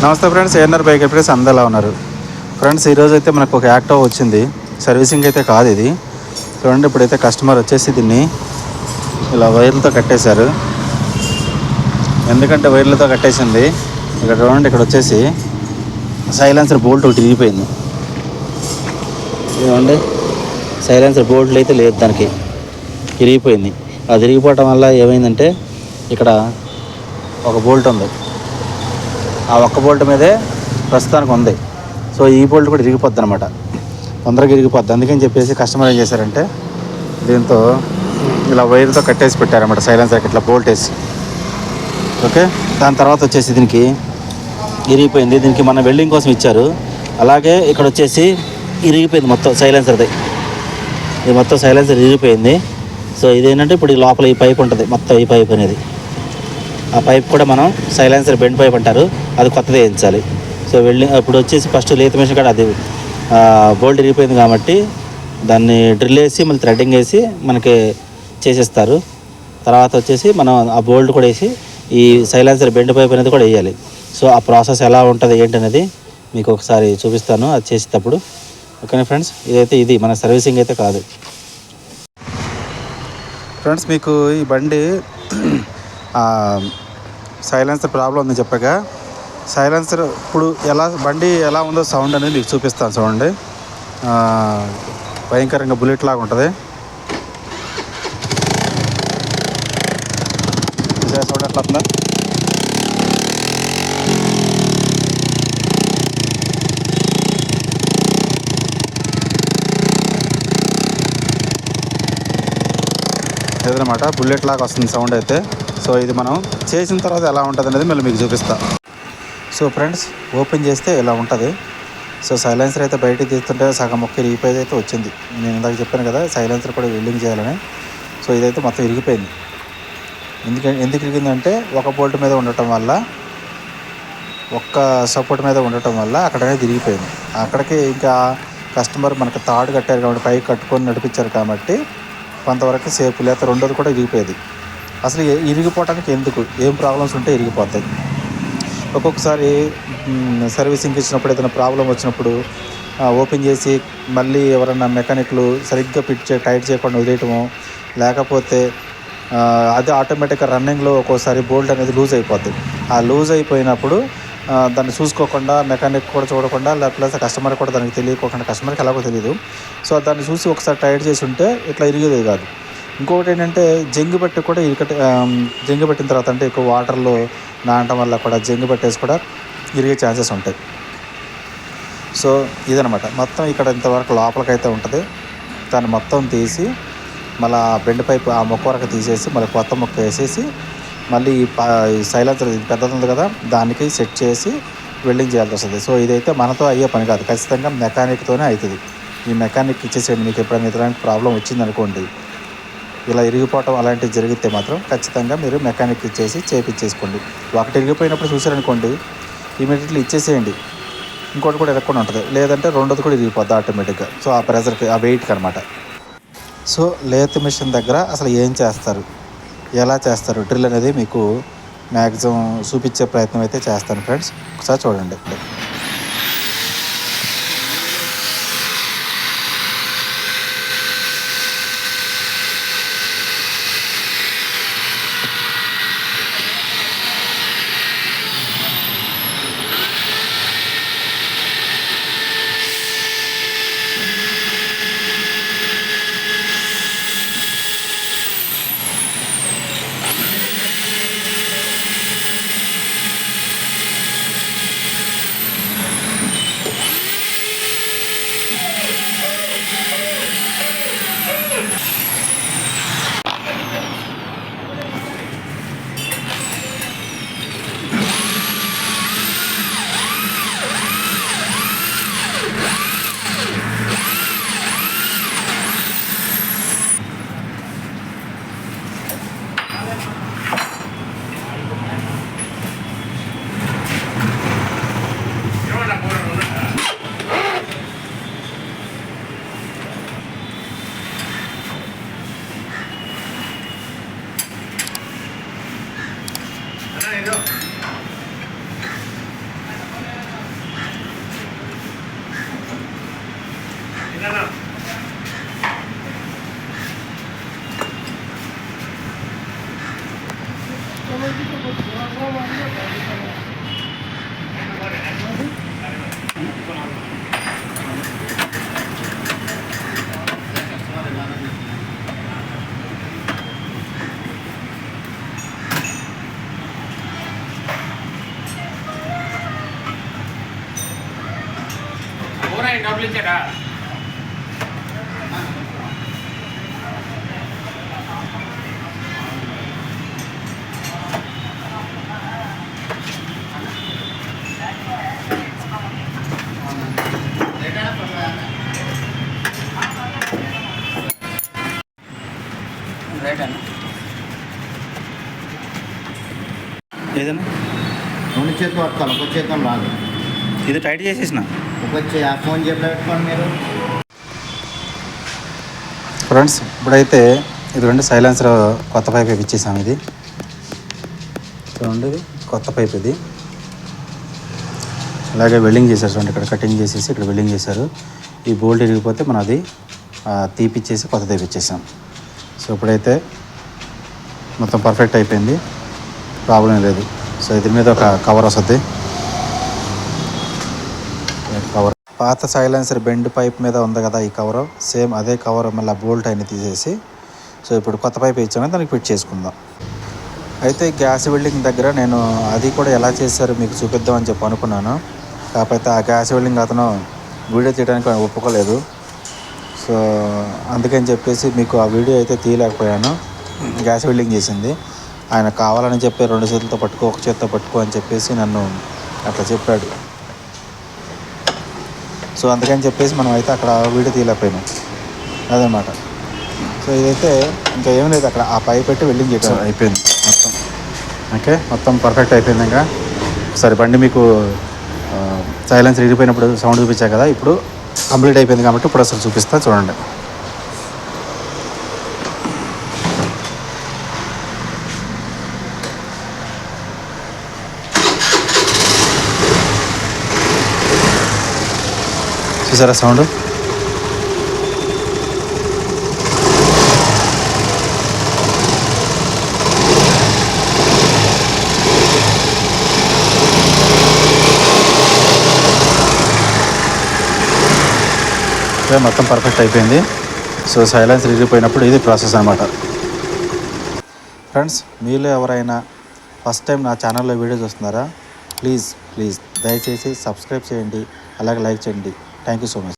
నమస్తే friends ANR bike ఎప్పుడైతే అందలా ఉన్నారు? ఫ్రెండ్స్ ఈరోజు అయితే మనకు ఒక యాక్టో వచ్చింది. సర్వీసింగ్ అయితే కాదు ఇది. చూడండి ఇప్పుడైతే కస్టమర్ వచ్చేసి దీన్ని ఇలా వైర్లతో కట్టేశారు. ఎందుకంటే వైర్లతో కట్టేసింది? ఇక్కడ చూడండి ఇక్కడ వచ్చేసి సైలెన్సర్ బోల్ట్ ఒకటి ఇరిగిపోయింది. చూడండి సైలెన్సర్ బోల్ట్లు అయితే లేదు దానికి. ఇరిగిపోయింది. అది ఇరిగిపోవటం వల్ల ఏమైందంటే ఇక్కడ ఒక బోల్ట్ ఉంది. ఆ ఒక్క బోల్ట్ మీదే ప్రస్తుతానికి ఉంది. సో ఈ బోల్ట్ కూడా ఇరిగిపోద్ది అనమాట తొందరగా ఇరిగిపోద్ది. అందుకని చెప్పేసి కస్టమర్ ఏం చేశారంటే దీంతో ఇలా వైర్తో కట్టేసి పెట్టారన్నమాట సైలెన్సర్కి ఇట్లా బోల్ట్ వేసి. ఓకే? దాని తర్వాత వచ్చేసి దీనికి ఇరిగిపోయింది. దీనికి మన వెల్డింగ్ కోసం ఇచ్చారు. అలాగే ఇక్కడ వచ్చేసి ఇరిగిపోయింది మొత్తం సైలెన్సర్ది. ఇది మొత్తం సైలెన్సర్ ఇరిగిపోయింది. సో ఇదేంటంటే ఇప్పుడు ఈ లోపల ఈ పైప్ ఉంటుంది. మొత్తం ఈ పైప్ అనేది. ఆ పైప్ కూడా మనం సైలెన్సర్ బెండ్ పైప్ అంటారు. అది కొత్తది వేయించాలి. సో వెళ్ళి ఇప్పుడు వచ్చేసి ఫస్ట్ లేత మిషన్ కూడా అది బోల్డ్ ఇరిగిపోయింది కాబట్టి దాన్ని డ్రిల్ వేసి మళ్ళీ థ్రెడ్డింగ్ వేసి మనకి చేసేస్తారు. తర్వాత వచ్చేసి మనం ఆ బోల్డ్ కూడా వేసి ఈ సైలెన్సర్ బెండ్ పైప్ అనేది కూడా వేయాలి. సో ఆ ప్రాసెస్ ఎలా ఉంటుంది ఏంటి అనేది మీకు ఒకసారి చూపిస్తాను. అది చేసేటప్పుడు. ఓకేనా ఫ్రెండ్స్ ఇదైతే ఇది మన సర్వీసింగ్ అయితే కాదు. ఫ్రెండ్స్ మీకు ఈ బండి సైలెన్సర్ ప్రాబ్లం ఉందని చెప్పాక సైలెన్సర్ ఇప్పుడు ఎలా బండి ఎలా ఉందో సౌండ్ అనేది మీకు చూపిస్తాను చూడండి. భయంకరంగా బుల్లెట్ లాగా ఉంటుంది. సౌండ్ ఎట్లా ఉందా. ఇదనమాట బుల్లెట్ లాగా వస్తుంది సౌండ్ అయితే. సో ఇది మనం చేసిన తర్వాత ఎలా ఉంటుంది అనేది మళ్ళీ మీకు చూపిస్తా. సో ఫ్రెండ్స్ ఓపెన్ చేస్తే ఇలా ఉంటుంది. సో సైలెన్సర్ అయితే బయటికి తీస్తుంటే సగం మొక్క ఇరిగిపోయేది అయితే వచ్చింది. నేను ఇందాక చెప్పాను కదా సైలెన్సర్ కూడా వెల్డింగ్ చేయాలని. సో ఇదైతే మొత్తం ఇరిగిపోయింది. ఎందుకంటే ఎందుకు ఇరిగిందంటే ఒక బోల్ట్ మీద ఉండటం వల్ల ఒక్క సపోర్ట్ మీద ఉండటం వల్ల అక్కడ తిరిగిపోయింది అక్కడికి ఇంకా కస్టమర్ మనకు తాడు కట్టారు కాబట్టి పైకి కట్టుకొని నడిపించారు కాబట్టి కొంతవరకు సేఫ్ లేకపోతే రెండోది కూడా ఇరిగిపోయేది. అసలు ఇరిగిపోవటానికి ఎందుకు? ఏం ప్రాబ్లమ్స్ ఉంటే ఇరిగిపోతాయి. ఒక్కొక్కసారి సర్వీసింగ్ సర్వీసింగ్కి ఇచ్చినప్పుడు ఏదైనా ప్రాబ్లం వచ్చినప్పుడు ఓపెన్ చేసి మళ్ళీ ఎవరైనా మెకానిక్లు సరిగ్గా ఫిట్ చే టైట్ చేయకుండా వదిలేయటము లేకపోతే అది ఆటోమేటిక్గా రన్నింగ్లో ఒక్కోసారి బోల్ట్ అనేది లూజ్ అయిపోతుంది ఆ లూజ్ అయిపోయినప్పుడు దాన్ని చూసుకోకుండా మెకానిక్ కూడా చూడకుండా లేకపోతే కస్టమర్ కూడా దానికి తెలియకోకుండా కస్టమర్కి ఎలాగో తెలియదు సో దాన్ని చూసి ఒకసారి టైట్ చేసి ఉంటే ఇట్లా ఇరిగేది కాదు. ఇంకొకటి ఏంటంటే జంగు బట్టి కూడా ఇరికట జంగు పట్టిన తర్వాత అంటే ఎక్కువ వాటర్లో నానటం వల్ల కూడా జంగు పట్టేసి కూడా ఇరిగే ఛాన్సెస్ ఉంటాయి. సో ఇదనమాట మొత్తం ఇక్కడ ఇంతవరకు లోపలికైతే ఉంటుంది. దాన్ని మొత్తం తీసి మళ్ళీ ఆ బెండ్ పైప్ ఆ మొక్క వరకు తీసేసి మళ్ళీ కొత్త మొక్క వేసేసి మళ్ళీ ఈ సైలెన్సర్ పెద్దది ఉంది కదా దానికి సెట్ చేసి వెల్డింగ్ చేయాల్సి వస్తుంది. సో ఇదైతే మనతో అయ్యే పని కాదు. ఖచ్చితంగా మెకానిక్తోనే అవుతుంది ఈ మెకానిక్ ఇచ్చేసేయండి. మీకు ఎప్పుడైనా ఇలాంటి ప్రాబ్లం వచ్చిందనుకోండి ఇలా ఇరిగిపోవటం అలాంటివి జరిగితే మాత్రం ఖచ్చితంగా మీరు మెకానిక్ ఇచ్చేసి చేపించేసుకోండి. ఒకటి ఇరిగిపోయినప్పుడు చూసారనుకోండి ఇమీడియట్లీ ఇచ్చేసేయండి. ఇంకోటి కూడా ఇరగకుండా ఉంటుంది. లేదంటే రెండోది కూడా ఇరిగిపోద్ది ఆటోమేటిక్గా. సో ఆ ప్రెజర్కి ఆ వెయిట్కి అనమాట సో లేత్ మిషన్ దగ్గర అసలు ఏం చేస్తారు? ఎలా చేస్తారు? డ్రిల్ అనేది మీకు మ్యాక్సిమం చూపించే ప్రయత్నం అయితే చేస్తాను ఫ్రెండ్స్. ఒకసారి చూడండి. ఊరా డబ్బులు అన్న. ఏదన్నా? రెండు చేతులు పట్టుకోవాలి ఒక చేతం రాదు. ఇది టైట్ చేసేసిన. ఆ ఫోన్ జేబులో పెట్టుకోండి మీరు. ఫ్రెండ్స్ ఇప్పుడైతే ఇది రెండు సైలెన్సర్ కొత్త పైప్ ఇచ్చేసాం ఇది. చూడండి కొత్త పైప్ ఇది. అలాగే వెల్డింగ్ చేశారు చూడండి ఇక్కడ కటింగ్ చేసేసి ఇక్కడ వెల్డింగ్ చేశారు. ఈ బోల్ట్ ఇరిగిపోతే మనం అది తీపిచ్చేసి కొత్త తీపిచ్చేసాం సో ఇప్పుడైతే మొత్తం పర్ఫెక్ట్ అయిపోయింది. ప్రాబ్లం లేదు. సో దీని మీద ఒక కవర్ వస్తుంది కవర్ పాత సైలెన్సర్ బెండ్ పైప్ మీద ఉంది కదా ఈ కవర్. సేమ్ అదే కవర్ మళ్ళీ బోల్ట్ అయిన తీసేసి. సో ఇప్పుడు కొత్త పైప్ ఇచ్చాను దానికి ఫిట్ చేసుకుందాం. అయితే గ్యాస్ వెల్డింగ్ దగ్గర నేను అది కూడా ఎలా చేశారో మీకు చూపిద్దామని చెప్పి అనుకున్నాను. కాకపోతే ఆ గ్యాస్ వెల్డింగ్ అతను వీడియో తీయడానికి ఒప్పుకోలేదు. సో అందుకని చెప్పేసి మీకు ఆ వీడియో అయితే తీయలేకపోయాను. గ్యాస్ వెల్డింగ్ చేసింది. ఆయన కావాలని చెప్పి రెండు చేతులతో పట్టుకో ఒక చేతితో పట్టుకో అని చెప్పేసి నన్ను అట్లా చెప్పాడు. సో అందుకని చెప్పేసి మనం అయితే అక్కడ వీడియో తీయలేకపోయినాం. అదనమాట సో ఇదైతే ఇంకా ఏం లేదు అక్కడ ఆ పై పెట్టి వెల్డింగ్ చేయడం అయిపోయింది మొత్తం. ఓకే మొత్తం పర్ఫెక్ట్ అయిపోయింది ఇంకా ఒకసారి బండి మీకు సైలెన్స్ ఇరిగిపోయినప్పుడు సౌండ్ చూపించా కదా ఇప్పుడు కంప్లీట్ అయిపోయింది కాబట్టి ఇప్పుడు అసలు చూపిస్తా చూడండి. చూసారా సౌండ్? ఇదే మొత్తం పర్ఫెక్ట్ అయిపోయింది. సో సైలెన్స్ విరిగిపోయినప్పుడు ఇది ప్రాసెస్ అనమాట ఫ్రెండ్స్ మీలో ఎవరైనా ఫస్ట్ టైం నా ఛానల్లో వీడియో చూస్తున్నారా? ప్లీజ్ ప్లీజ్ దయచేసి సబ్స్క్రైబ్ చేయండి. అలాగే లైక్ చేయండి. Thank you so much